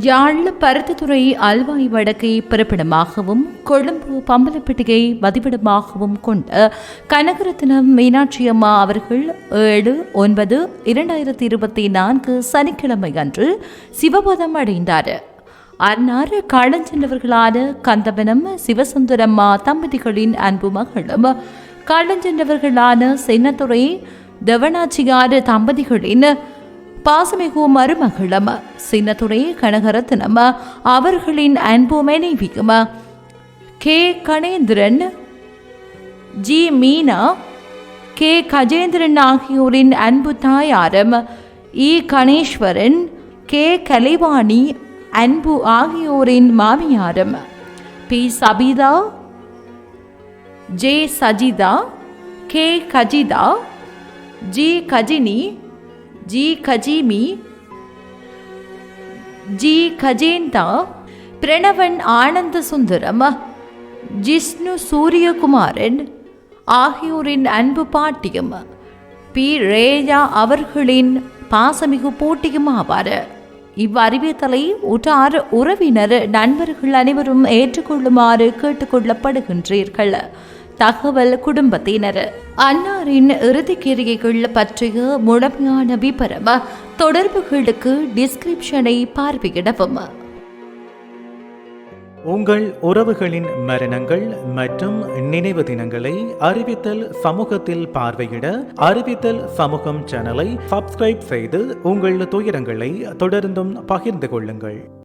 யாழ் பருத்தித்துறை அல்வாய் வடக்கை பிறப்பிடமாகவும் கொழும்பு பம்பலப்பட்டிகை வதிவிடமாகவும் கொண்ட கனகரத்னம் மீனாட்சி அம்மா அவர்கள் ஏழு ஒன்பது இரண்டாயிரத்தி இருபத்தி நான்கு சனிக்கிழமை அன்று சிவபதம் அடைந்தார். அன்னார் காலஞ்சென்றவர்களான கந்தவனம் சிவசுந்தரம்மா தம்பதிகளின் அன்பு மகளும் காலஞ்சென்றவர்களான சென்னத்துறை தவனாச்சியார் தம்பதிகளின் பாசமிகு மருமகளும் சின்னத்துறை கனகரத்னம் அவர்களின் அன்பு மனைவியும் K. Ganendran G. Meena K. Gajendran ஆகியோரின் அன்பு தாயாரம் இ. கணேஸ்வரன் கே. கலைவாணி அன்பு ஆகியோரின் மாமியாரம். P. Sabitha J. Sajitha K. Kajitha G. Gajini G Kajimi G Gajentha Pranavan Anantha Sundaram Jishnu Suriyakumaran ஆகியோரின் அன்பு பாட்டியும் பி. ரேயா அவர்களின் பாசமிகு போட்டியும் ஆவார். இவ்வறிவித்தலை உற்றார் உறவினர் நண்பர்கள் அனைவரும் ஏற்றுக்கொள்ளுமாறு கேட்டுக்கொள்ளப்படுகின்றீர்கள். தகவல் குடும்பத்தினர். அன்னாரின் இறுதிக்கிரியைகள் பற்றிய முழுமையான விபரம் தொடர்புகளுக்கு டிஸ்கிரிப்ஷனை பார்வையிடவும். உங்கள் உறவுகளின் மரணங்கள் மற்றும் நினைவு தினங்களை அறிவித்தல் சமூகத்தில் பார்வையிட அறிவித்தல் சமூகம் சேனலை சப்ஸ்கிரைப் செய்து உங்கள் துயரங்களை தொடர்ந்தும் பகிர்ந்து கொள்ளுங்கள்.